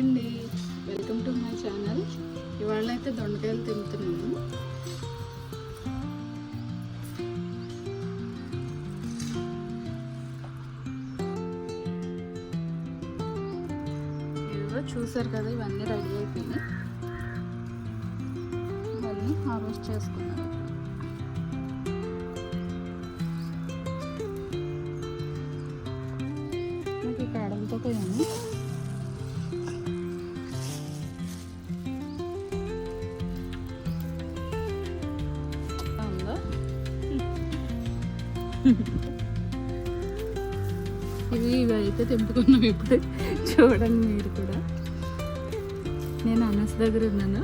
అండి. Welcome to my channel ఇవాళ అయితే దొండకాయలు తింటున్నాను. ఇదిగో చూసారు కదా ఇవన్నీ రెడీ అయిపోయినాయి. ఇవన్నీ హార్వెస్ట్ చేసుకున్నాను. తెంపుకున్నాం ఇప్పుడు. చూడండి మీరు కూడా. నేను అనస్ దగ్గర ఉన్నాను.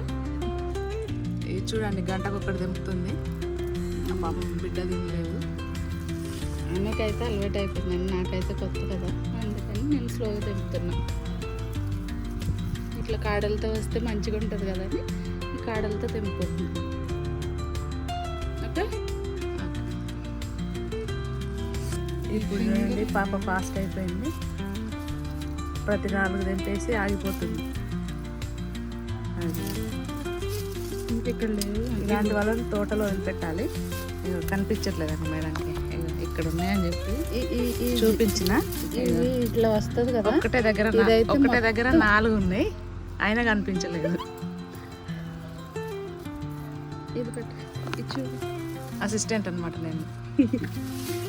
ఇది చూడండి గంటకు ఒకటి తెంపుతుంది. నా పాపం బిడ్డ తినలేదు. అన్నకైతే అలవాటు అయిపోయిందండి నాకైతే కొత్త కదా. అందుకని నేను స్లోగా తెంపుతున్నాను ఇట్లా కాడలతో వస్తే మంచిగా ఉంటుంది కదా అని కాడలతో తెంపుకుంటున్నాను ఇప్పుడు చూడండి పాప ఫాస్ట్ అయిపోయింది. ప్రతి నాలుగు తెంపేసి ఆగిపోతుంది. అది. ఇంకెక్కడ లేదు. ఇలాంటి వాళ్ళని తోటలో వదిలిపెట్టాలి. ఇగో కనిపించట్లేదండి మేడంకి. ఇక్కడ ఉన్నాయని చెప్పి ఈ- ఈ- ఈ- చూపించిన. ఇట్లా వస్తుంది కదా. ఒక్కటే దగ్గర ఒక్కటే దగ్గర నాలుగు ఉన్నాయి. అయినా కనిపించలేదు. అసిస్టెంట్ అనమాట నేను.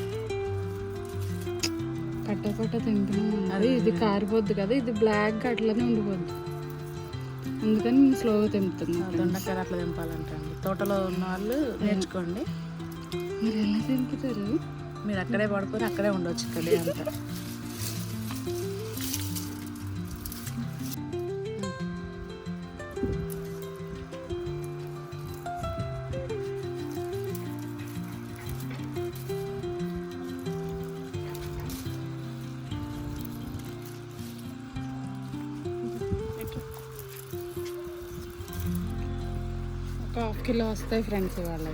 పట్ట పట్ట తెంపినా అది ఇది కారిపోద్ది కదా ఇది బ్లాక్ అట్లనే ఉండిపోద్ది. అందుకని నేను స్లోగా తెంపుతున్నా దొండకాయలు అట్లా తెంపాలంటే అండి. తోటలో ఉన్న వాళ్ళు నేర్చుకోండి. మీరు ఎలా తెంపుతారు? మీరు అక్కడే పడుకొని అక్కడే ఉండొచ్చు ఇక్కడే అంతా. కిలో వస్తాయి ఫ్రెండ్స్ ఇవాళ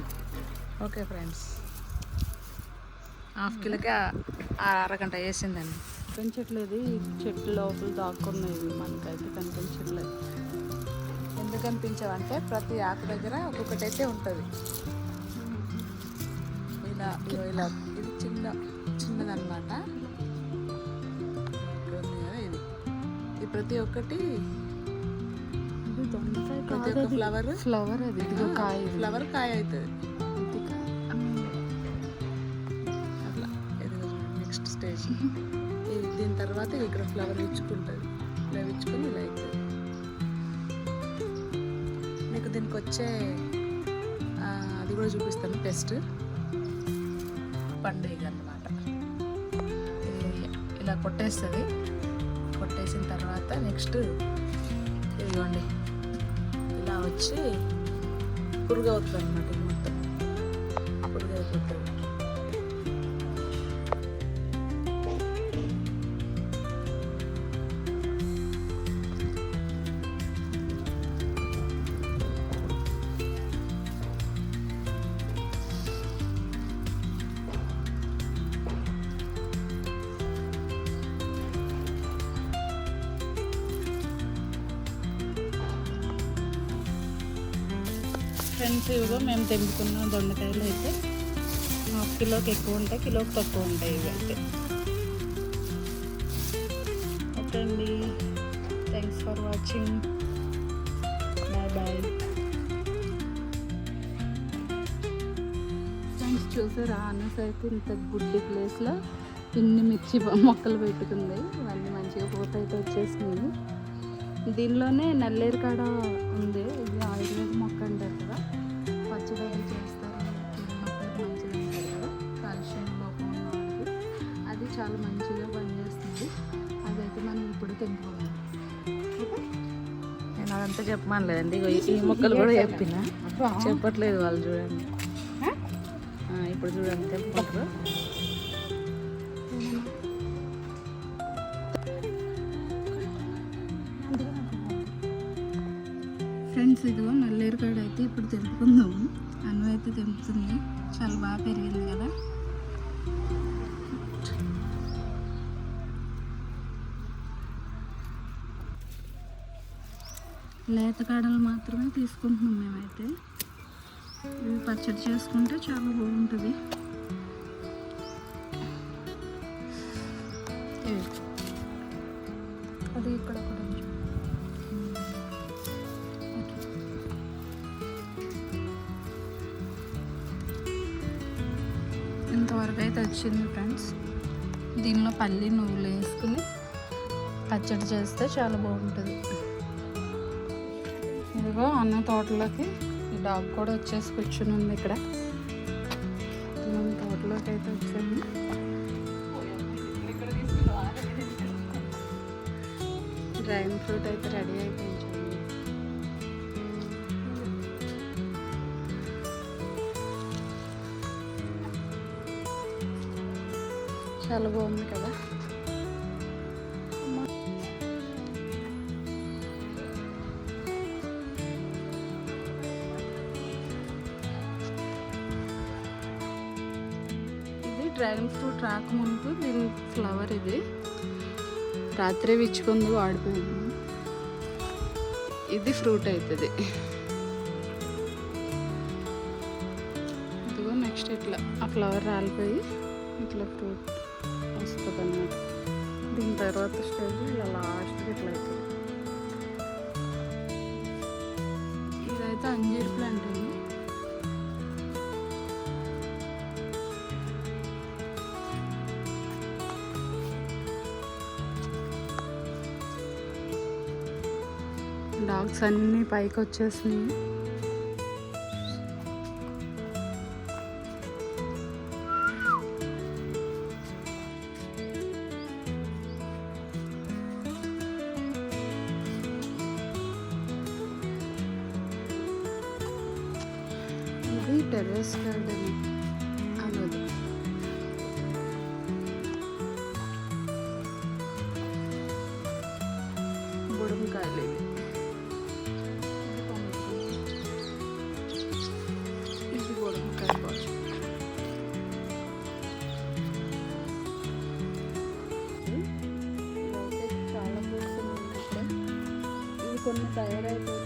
ఓకే ఫ్రెండ్స్ హాఫ్ కిలోకి అరగంట వేసిందండి కనిపించట్లేదు ఈ చెట్టు లోపల దాక్కున్నాయి మనకైతే కనిపించట్లేదు. ఎందుకు అనిపించవంటే ప్రతి ఆకు దగ్గర ఒక్కొక్కటి అయితే ఉంటుంది. ఇలా ఇలా ఇది చిన్న కదా ఇది ప్రతి ఒక్కటి ప్రతి ఒక్క ఫ్లవర్ ఫ్లవర్ అది ఇదిగో కాయ. ఫ్లవర్ కాయ అవుతుంది. అట్లా. ఇది నెక్స్ట్ స్టేజ్ ఇది దీని తర్వాత ఇక్కడ ఫ్లవర్ ఇచ్చుకుంటుంది. ఇలా ఇచ్చుకొని ఇలా అవుతుంది మీకు దీనికి వచ్చే అది కూడా చూపిస్తాను పెస్ట్ పండుగ అన్నమాట. ఇది ఇలా కొట్టేస్తుంది. కొట్టేసిన తర్వాత నెక్స్ట్ ఇదిగోండి. వచ్చి పురుగు అవుతుంది అనమాట మొత్తం. ఫ్రెండ్స్ ఇవిగో మేము తెంపుకున్న దొండకాయలు అయితే హాఫ్ కిలోకి ఎక్కువ ఉంటాయి కిలోకి తక్కువ ఉంటాయి ఇవి అయితే. ఓకే అండి. Thanks for watching bye bye friends చూసారా? అనస్ అయితే ఇంత గుడ్డి ప్లేస్లో ఇన్ని మిర్చి మొక్కలు పెట్టుకుంది. ఇవన్నీ మంచిగా పూత అయితే వచ్చేసింది దీనిలోనే నల్లేరు కాడ ఉంది. ఇది ఆయుర్వేద మొక్క అంటారు కదా. పచ్చడి చేస్తారు. మొక్కలకు మంచిది అంటారు కదా కాల్షియం లోపం వాళ్ళకి అది చాలా మంచిగా పనిచేస్తుంది. అదైతే మనం ఇప్పుడు తెంపుకోవాలి నేను అదంతా చెప్పమని లేదండి. ఈ- మొక్కలు కూడా చెప్పిన. చెప్పట్లేదు వాళ్ళు చూడండి. ఇప్పుడు చూడండి తెంపుకుంటారు ఫ్రెండ్స్ ఇదిగో నల్లేరు కాడ అయితే ఇప్పుడు తెంపుకుందాము అన్నం అయితే తెంపుతుంది చాలా బాగా పెరిగింది కదా. లేత కాడలు మాత్రమే తీసుకుంటున్నాం మేమైతే. ఇవి పచ్చడి చేసుకుంటే చాలా బాగుంటుంది. అది ఇక్కడ కూడా వచ్చింది ఫ్రెండ్స్. దీనిలో పల్లి నువ్వులు వేసుకుని పచ్చడి చేస్తే చాలా బాగుంటుంది. ఇదిగో అన్న తోటలోకి ఈ డాగ్ కూడా వచ్చేసి కూర్చుని ఉంది ఇక్కడ. మనం తోటలోకి అయితే వచ్చాము. డ్రాగన్ ఫ్రూట్ అయితే రెడీ అయిపోయింది. చాలా బాగుంది కదా. ఇది డ్రాగన్ ఫ్రూట్ రాకముందు దీని ఫ్లవర్ ఇది. రాత్రి విచ్చుకుంది వాడిపోయింది. ఇది ఫ్రూట్ అవుతుంది ఇదిగో నెక్స్ట్ ఇట్లా ఆ ఫ్లవర్ రాలిపోయి ఇట్లా ఫ్రూట్. తర్వాత స్టేజ్ ఇలా లాస్ట్కి ఇట్లా అవుతుంది ఇదైతే అంజీర్ ప్లాంట్ అండి. డాగ్స్ అన్నీ పైకి వచ్చేసినాయి ఇది టెర్రస్ గార్డెన్ అన్నది బుడంకాయలు ఇవి. ఇది బుడంకాయ బాజు ఇవైతే చాలా ఫ్రూట్స్ ఉన్నాయి ఇక్కడ ఇవి కొన్ని తయారైపోయినాయి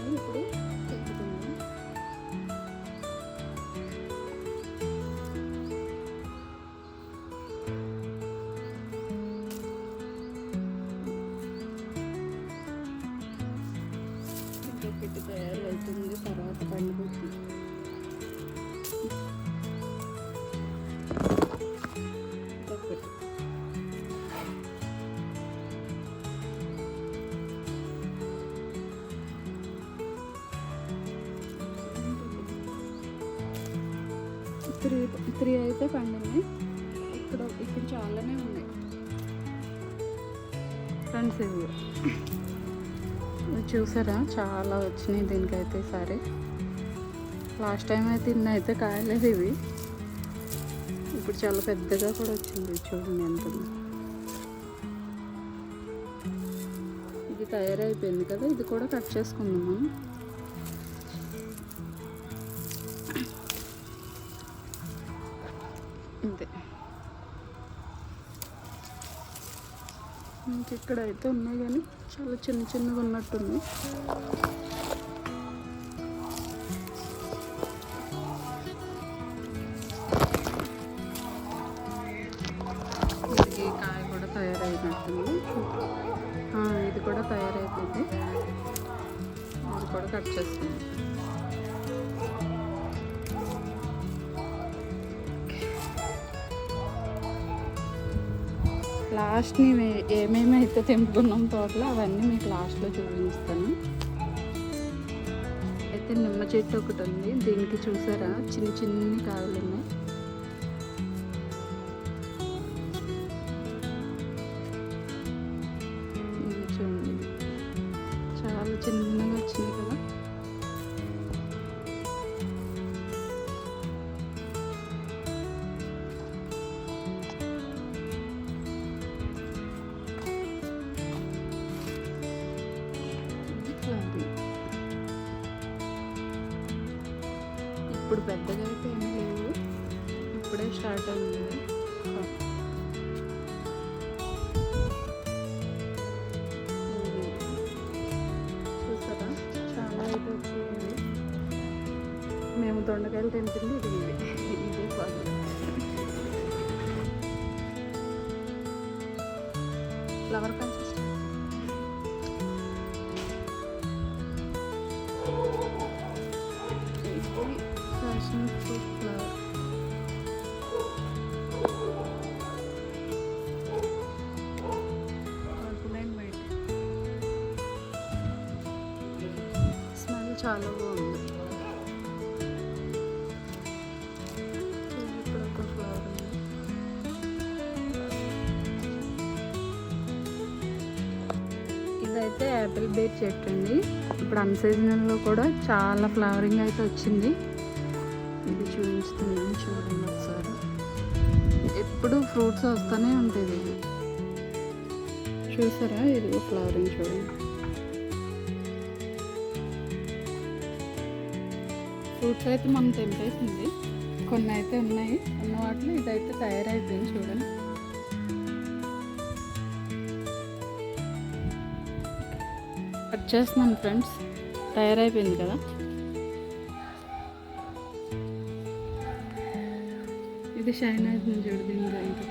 త్రీ అయితే ఇక్కడ ఇక్కడ చాలానే ఉన్నాయి. ఫ్రెండ్స్ ఇవి. చూసారా? చాలా వచ్చినాయి దీనికైతే ఈసారి లాస్ట్ టైం అయితే ఇన్ని అయితే కాయలేదు ఇవి. ఇప్పుడు చాలా పెద్దగా కూడా వచ్చింది చూడండి ఎంత ఇది తయారైపోయింది కదా? ఇది కూడా కట్ చేసుకుందాం మనం మనకి ఇక్కడ అయితే ఉన్నాయి కానీ చాలా చిన్న చిన్నగా ఉన్నట్టుంది కాయ కూడా తయారైనట్టుంది. ఆ, ఇది కూడా తయారైపోయింది. ఇది కూడా కట్ చేస్తుంది లాస్ట్ని ఏమేమైతే తెంపుకున్నాం తోటలో అవన్నీ మీకు లాస్ట్లో చూపిస్తాను. అయితే నిమ్మ చెట్టు ఒకటి ఉంది. దీనికి చూసారా? చిన్న చిన్ని కాయలు ఉన్నాయి పెద్దగా అయితే ఏం లేవు. ఇప్పుడే స్టార్ట్ అయింది. చూసారా? చాలా అయితే వచ్చింది. మేము దొండకాయలు తింటుంది ఇది ఇది ఇదే పళ్ళు. ఫ్లవర్ పంచ చాలా బాగుంది. ఇక్కడ ఒక ఫ్లవర్ ఉంది ఇదైతే యాపిల్ బేర్ చెట్టు అండి ఇప్పుడు అన్సీజనల్లో కూడా చాలా ఫ్లవరింగ్ అయితే వచ్చింది. ఇది చూపిస్తున్నాను చూడండి ఒకసారి. ఎప్పుడు ఫ్రూట్స్ వస్తూనే ఉంటుంది చూసారా? ఇది ఫ్లవరింగ్ చూడండి. ఫ్రూట్స్ అయితే మనం తెంపేసింది. కొన్ని అయితే ఉన్నాయి. ఉన్న వాటిలో ఇదైతే తయారైపోయింది చూడండి. కట్ చేస్తున్నాను ఫ్రెండ్స్. తయారైపోయింది కదా. ఇది షైన్ అవుతుంది చూడు దీని ఇంకా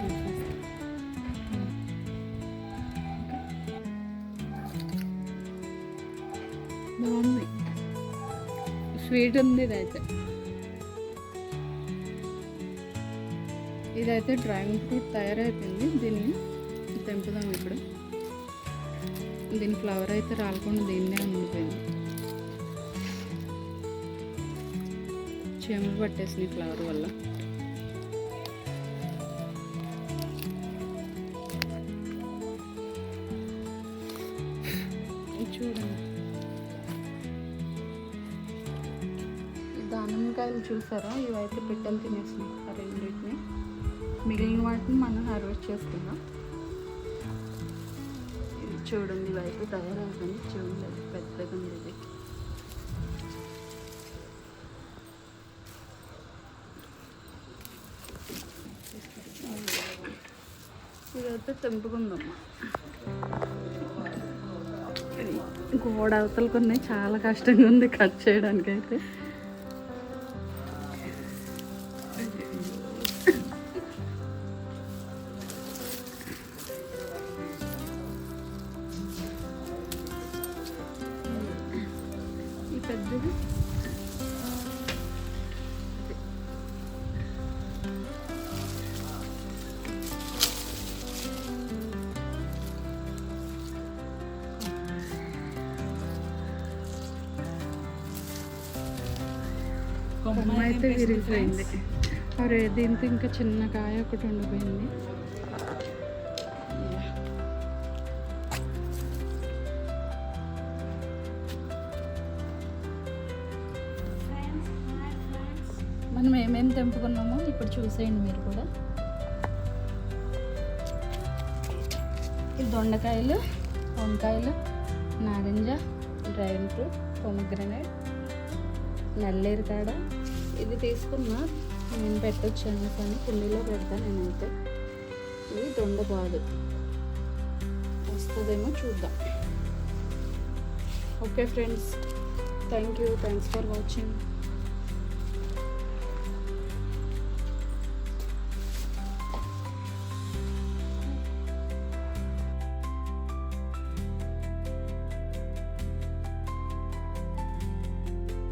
స్వీట్ ఉంది ఇదైతే ఇదైతే డ్రాగన్ ఫ్రూట్ తయారైపోయింది. దీన్ని తెంపుదాం ఇప్పుడు. దీని ఫ్లవర్ అయితే రాలకుండా దీన్నే ఉండిపోయింది. చీమలు పట్టేసినాయి ఫ్లవర్ వల్ల. చూడండి. చూసారా? ఇవైతే పిట్టలు తినేసినాయి ఆ రెండింటిని మిగిలిన వాటిని మనం హార్వెస్ట్ చేస్తున్నాం ఇది చూడండి ఇవైతే తయారవుతుంది. చూడండి అది పెద్దగా ఉంది ఇది. ఇదైతే తెంపుకుందమ్మా గోడ అవతల కొన్ని చాలా కష్టంగా ఉంది కట్ చేయడానికి అయితే ఈ పెద్దది అయితే విరిగిపోయింది. అరే దీంతో ఇంకా చిన్న కాయ ఒకటి ఉండిపోయింది మనం ఏమేమి తెంపుకున్నామో ఇప్పుడు చూసేయండి మీరు కూడా. ఈ దొండకాయలు వంకాయలు నారింజ డ్రాగన్ ఫ్రూట్ పొమగ్రనేట్ నల్లేరు కాడ ఇది తీసుకున్నా నేను పెట్టొచ్చాను కానీ కుండీలో పెడతా నేనైతే. ఇది దొండ బాదు. వస్తుందేమో చూద్దాం. Okay friends thank you. Thanks for watching.